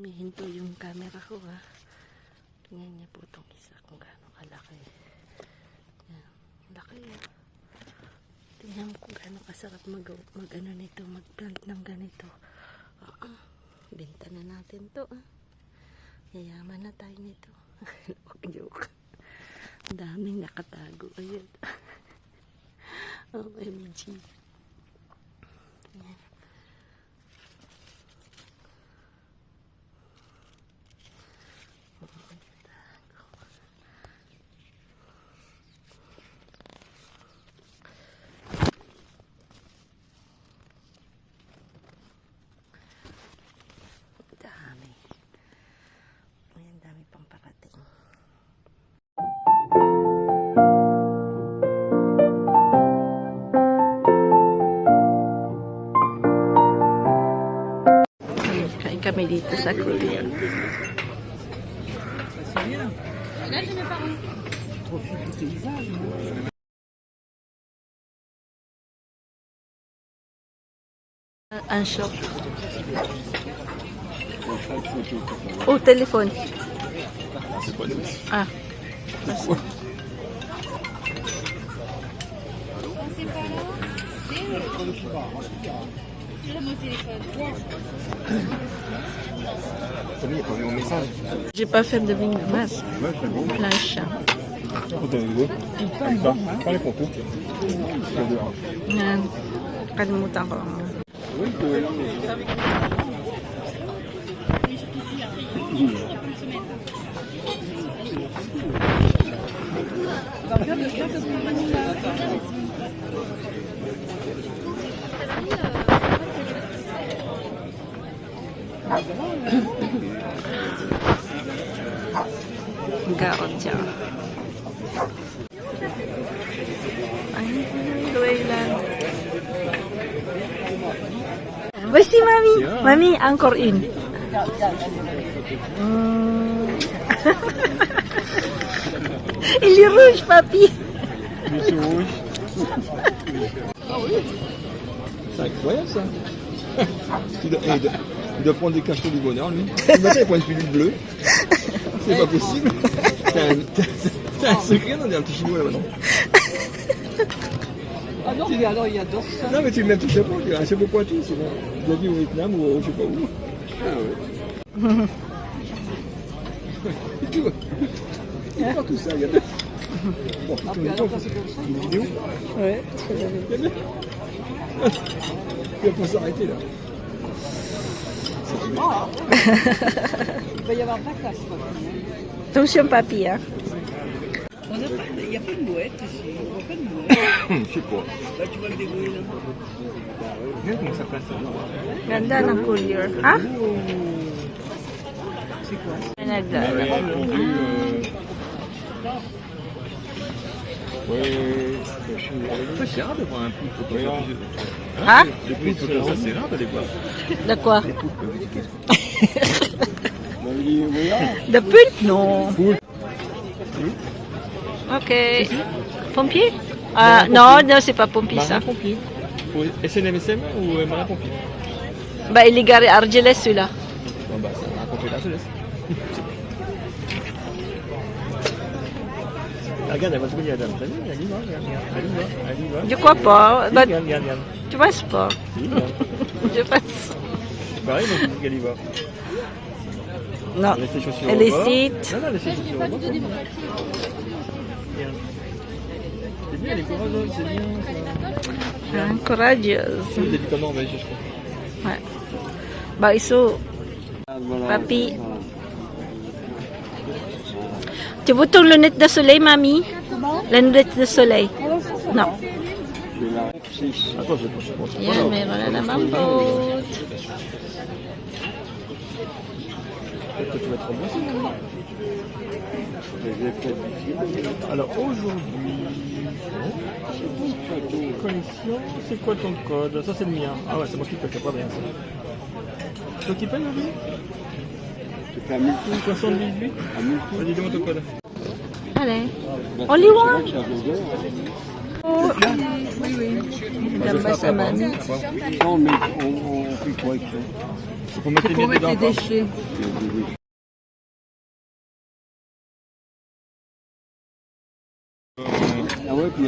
Humihinto yung camera ko ha. Tingnan niya po itong isa kung gaano kalaki. Yan. Laki ah. Tingnan mo kung gaano kasarap mag, mag ano nito, mag-plant ng ganito. Ah, ah. Benta na natin to ah. Yayaman na tayo nito. Joke. Ang daming nakatago. Ayun. OMG. Yan. Kami dito sa Korea. Un shop. Oh, téléphone. C'est pas nous. Ah. Salut, il n'y a pas vu mon message. J'ai pas fait de ligne de masse. Ouais, c'est bon. Planche. Oh, t'as une idée Pas, pas les Voici mamie. Mamie, encore une. Hmm. Il est rouge, papy. C'est rouge. C'est incroyable ça. Il doit, il doit- il doit prendre des cachets du bonheur lui. Le matin il prend une pilule bleue. C'est pas possible. T'as un, secret, un petit chinois là maintenant. Ah non, mais alors il adore ça. Non mais tu mets un petit chapeau, tu as un chapeau pointu, c'est bon. Il a vu au Vietnam ou au- je sais pas où. Ah ouais. Et tout. Il prend tout ça. Bon, Ah, alors c'est comme ça, une vidéo Ouais. Il va pas s'arrêter là. il va y avoir de la classe. quoi. Attention, papy. Hein. On a pas, il n'y a pas de mouette ici. On voit pas de mouette. Je sais pas. Là, tu vois le débrouiller là. Regarde comment ça passe là. Ganda ng courier. Ha? Quoi May nagdala. Ça. Ha? De quoi? De pulpe? Non. Ok. Pompier? Ah, non, non, c'est pas pompier ça. Pompier. Pour SNMSM ou euh, marin pompier? Bah, il est garé à Argelès celui-là. Bon bah c'est un marin pompier. Ah, Regarde, elle va madame. T'as vu Elle y va, regarde, regarde. Elle y va, elle y va. Je crois pas. Bah, Regarde, regarde, regarde. tu penses pas. Si, regarde. Je pense. Pareil, donc elle dit qu'elle y va. Non. Elle laisse ses chaussures Elle au bord. hésite. Non, non, elle laisse ses chaussures au bord. c'est bien. Regarde. C'est bien, elle est courageuse, c'est bien. ça. Hein, courageuse. C'est des vitamines en belge, je crois. Ouais. Bah, iso. Papi. Tu veux ton lunette de soleil, mamie? La lunette de soleil. Non. Attends, je vais je pense. Yan, meron na naman po. Peut-être que tu vas être remboursé. Alors aujourd'hui, connexion, c'est quoi ton code? Ça c'est le mien. Ah ouais, c'est moi qui paye, c'est pas bien ça. Toi qui paye aujourd'hui C'est à 1000 78 Vas-y, donne-moi ton code. Allez. Only one? ça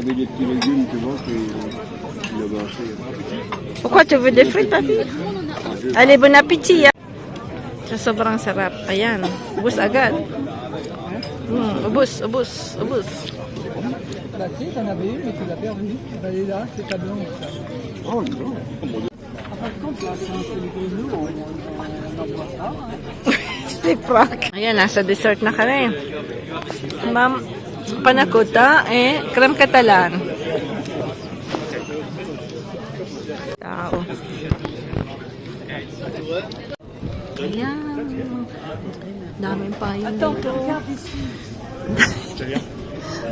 avait des petits légumes, tu vois. Pourquoi tu veux des frites, papi? Allez, bon appétit. Sa sobrang sarap. Ayan. Ubus. Bah, tu sais, t'en avais une, mais tu l'as perdue. Bah, elle est là, c'est ta blonde. ça. Oh non de compte, là, c'est un peu on on en voit ça. hein. Si Frank. Ayan, nasa dessert na kami. Ma'am, panakota, eh, krem katalan. Tao. Ayan. Daming payong dito.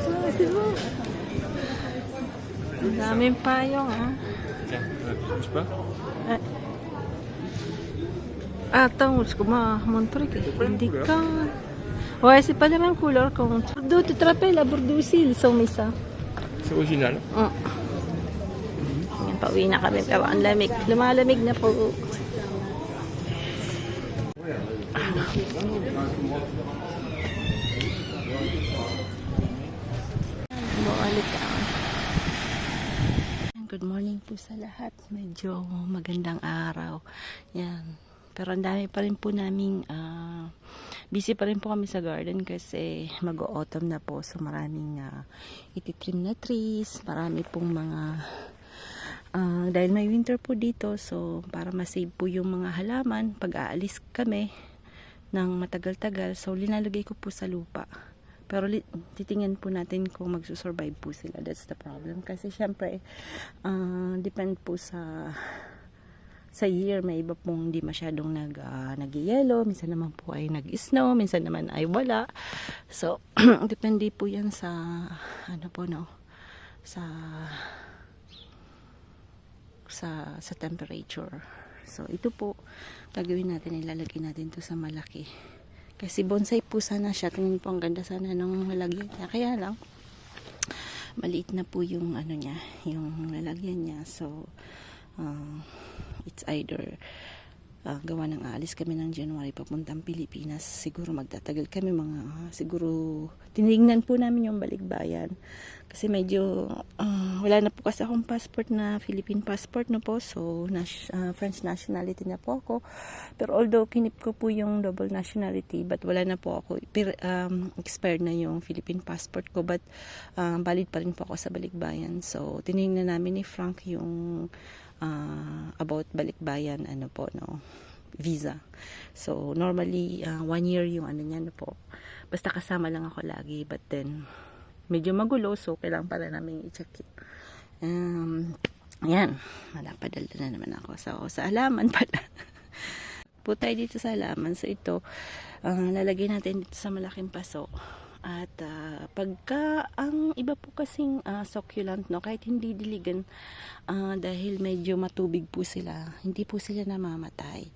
Ah, diba? Ang Daming payong, ah. Tiens, bouges pas Attends, je commence que hindi ka. Ouais, c'est pas la même couleur qu'on... Bordeaux, tu te rappelles, à Bordeaux aussi, ils sont mis ça. C'est original. Mm. Pauwi na kami, pero ang lamig. Lumalamig na po. Bumalik ka. Good morning po sa lahat. Medyo magandang araw. Yan. Pero ang dami pa rin po naming ah, busy pa rin po kami sa garden kasi mag-autumn na po. So maraming ah, ititrim na trees, marami pong mga ah, dahil may winter po dito so para masave po yung mga halaman pag aalis kami ng matagal-tagal so linalagay ko po sa lupa pero titingnan po natin kung magsusurvive po sila. That's the problem. Kasi syempre ah, depend po sa sa year. May iba pong hindi masyadong nag uh, nagyelo minsan naman po ay nag-snow. Minsan naman ay wala. So depende po yan sa ano po no? Sa sa sa temperature. So ito po gagawin natin. Ilalagay natin to sa malaki kasi bonsai po sana siya. Tingnan po ang ganda sana ng lalagyan niya. Kaya lang maliit na po yung ano niya yung lalagyan niya. So uh, it's either uh, gawa ng aalis kami ng January papuntang Pilipinas. Siguro magtatagal kami mga uh, siguro tinignan po namin yung balikbayan. Kasi medyo uh, wala na po kasi akong passport na Philippine passport no po? So nas- uh, French nationality na po ako. Pero although kinip ko po yung double nationality but wala na po ako per, um, expired na yung Philippine passport ko. But um, valid pa rin po ako sa balikbayan. So tinignan namin ni Frank yung uh, about balikbayan ano po no visa. So normally uh, one year yung ano niya no po. Basta kasama lang ako lagi but then medyo magulo so kailangan pala namin i-check it. Um, ayan malapadala na naman ako. So sa alaman pala. Po tayo dito sa halaman. So ito uh, lalagay natin dito sa malaking paso at ah, pagka ang iba po kasing ah, succulent no kahit hindi diligan ah, dahil medyo matubig po sila hindi po sila namamatay.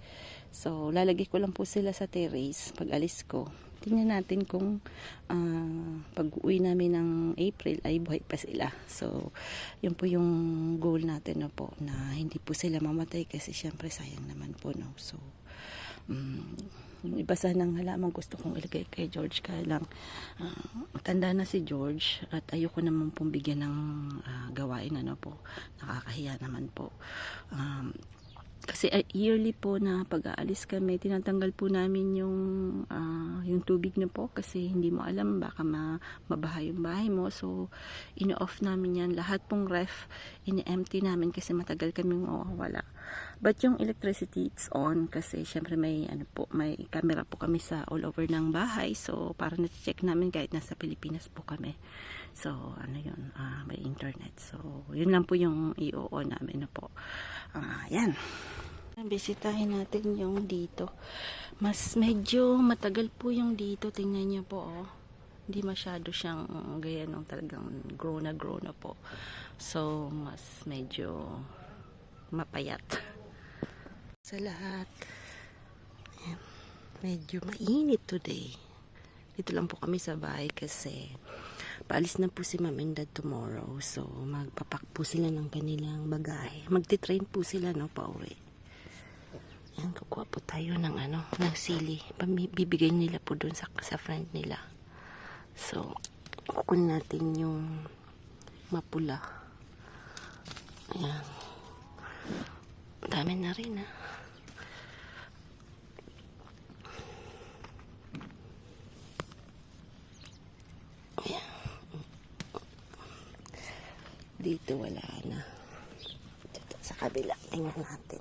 So lalagay ko lang po sila sa terrace pag alis ko tingnan natin kung ah, pag uwi namin ng April ay buhay pa sila. So yun po yung goal natin no po na hindi po sila mamatay kasi syempre sayang naman po no? So mm, yung iba sa ng halaman gusto kong ilagay kay George. Kaya lang ah, tanda na si George at ayoko naman pong bigyan ng ah, gawain ano po. Nakakahiya naman po. Um, kasi ah, yearly po na pag-aalis kami tinatanggal po namin yung ah, yung tubig na po kasi hindi mo alam baka ma, mabaha yung bahay mo. So ino-off namin yan. Lahat pong ref ini-empty namin kasi matagal kami mawawala. But yung electricity it's on kasi syempre may ano po may camera po kami sa all over ng bahay. So para na-check namin kahit nasa Pilipinas po kami so ano yun ah, may internet so yun lang po yung i-on namin na po ah, yan Bisitahin natin yung dito. Mas medyo matagal po yung dito. Tingnan niyo po, oh. Hindi masyado siyang gaya nung talagang grow na grow na po. So, mas medyo mapayat. Sa lahat. Medyo mainit today. Dito lang po kami sa bahay kasi paalis na po si Ma'am and Dad tomorrow. So, magpapak po sila ng kanilang bagahe. Magti-train po sila, no, pauwi. Yan, kukuha po tayo ng ano, ng sili. Bibigay nila po dun sa, sa friend nila. So, kukunin natin yung mapula. Ayan. Dami na rin, ah. Dito wala na. Dito sa kabila, tingnan natin.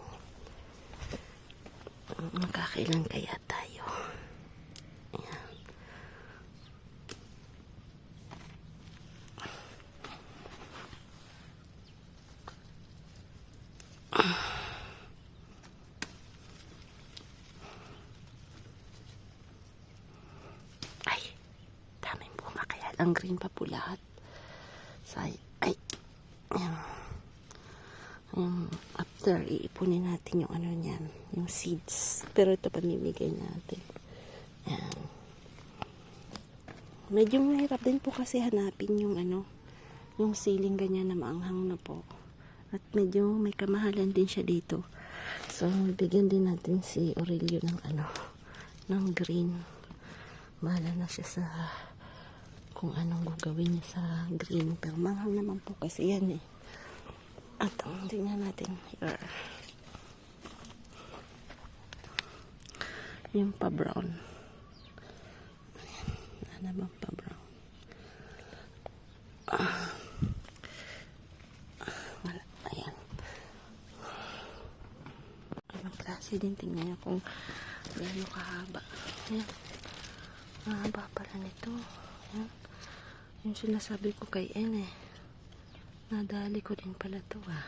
Magkakailan kaya tayo? Ayan. Ay, daming bunga kaya lang green pa po lahat. Say, ay, ayan. Ayan, after, iipunin natin yung ano niyan, yung seeds. Pero ito pamimigay natin. Ayan. Medyo mahirap din po kasi hanapin yung ano, yung ceiling ganyan na maanghang na po. At medyo may kamahalan din siya dito. So, bigyan din natin si Aurelio ng ano, ng green. Bahala na siya sa kung anong gagawin niya sa green. Pero manghang naman po kasi yan eh. At tingnan natin here. Yung pa-brown. Ayan. Naman pa-brown. Ah. Wala. Ayan. Ibang klase din. Tingnan niyo kung gaano kahaba. Ayan. Mahaba pala nito. Ayan. Yung sinasabi ko kay N eh. Nadali ko din pala to ah.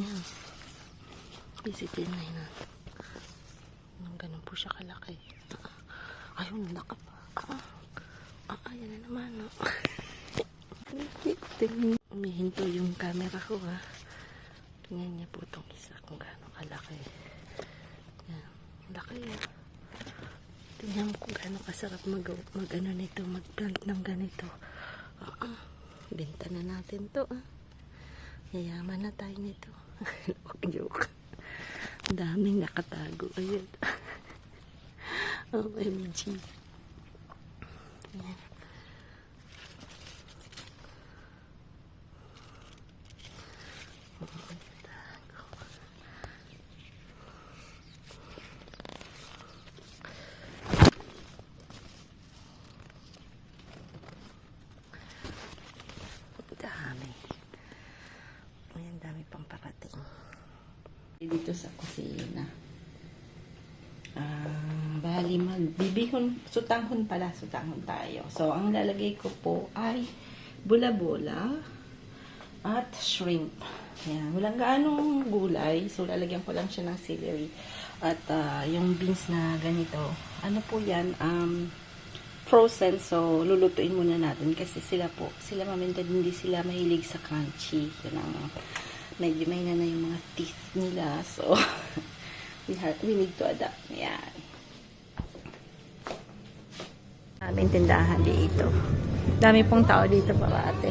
Yan. Visitin na yun. Nung ganun po siya kalaki. Ah, ayun, nakap. Ah, ah, ah, yan na naman. No? Tingnan. Umihinto yung camera ko ah. Tingnan niya po itong isa kung gaano kalaki. Yan. Laki ah. Tingnan mo kung gaano kasarap mag, mag ano nito, mag-plant ng ganito. Benta na natin to. Yayaman na tayo nito. Joke. Daming nakatago. Ayun. OMG. Ayan. Ang dami. Ayan, dami pang parating. Dito sa kusina. Ah, bali magbibihon, sutanghon pala, sutanghon tayo. So, ang lalagay ko po ay bula-bula at shrimp. Ayan, walang gaanong gulay. So, lalagyan ko lang siya ng celery. At ah, yung beans na ganito, ano po yan, um, frozen. So, lulutuin muna natin kasi sila po, sila mamintad hindi sila mahilig sa crunchy. Yun ang, medyo may na yung mga teeth nila. So, we, have, we need to adapt. Yan. Aming tindahan dito. Dami pong tao dito para ate.